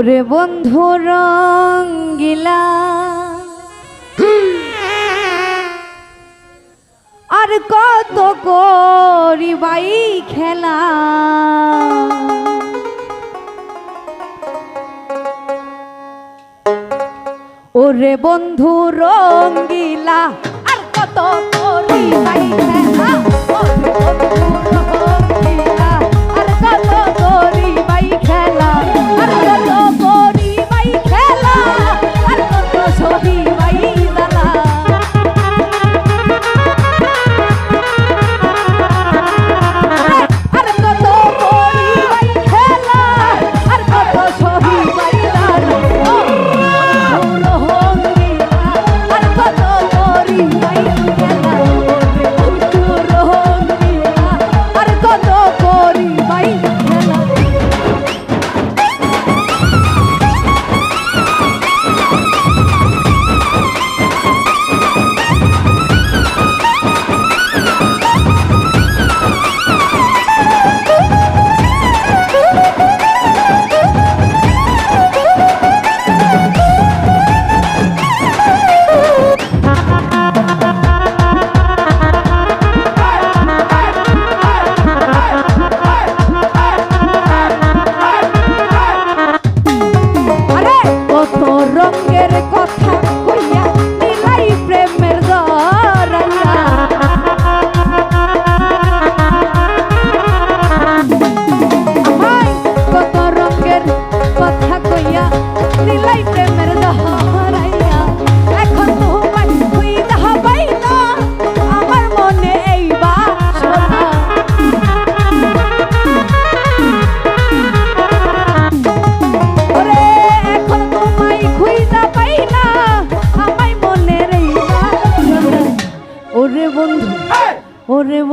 ওরে বন্ধু রঙ্গিলা। আর কত করি বাই খেলা। ওরে বন্ধু রঙ্গিলা, আর কত করি বাই খেলা।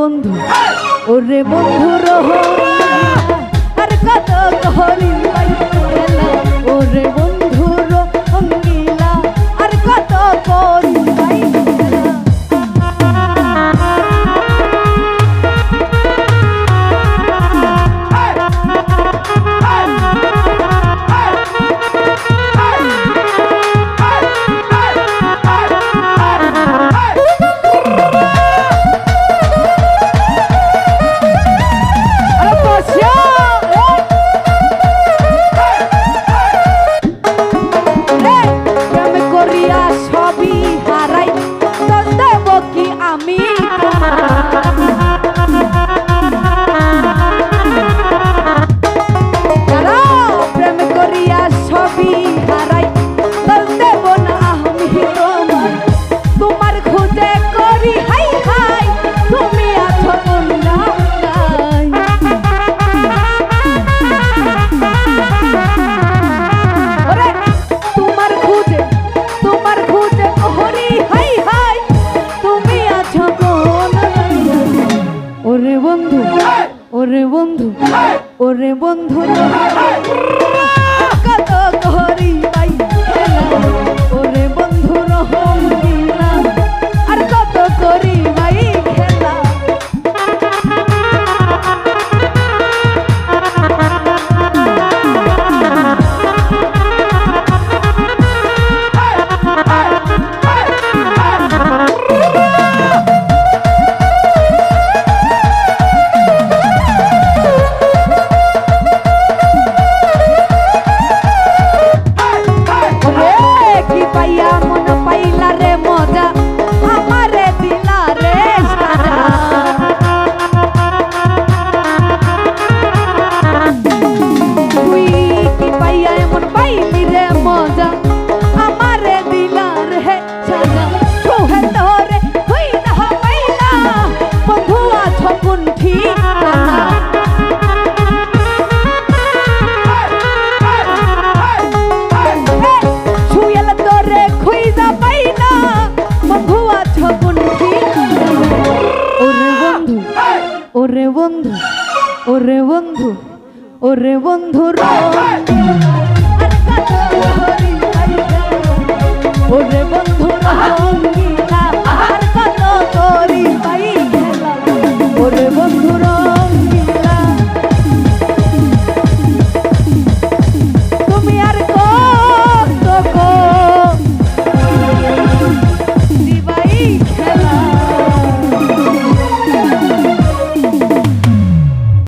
বন্ধু। ওরে বন্ধু রহ corría. ওরে বন্ধু ওরে বন্ধু ওরে বন্ধু ওরে বন্ধু ওরে বন্ধু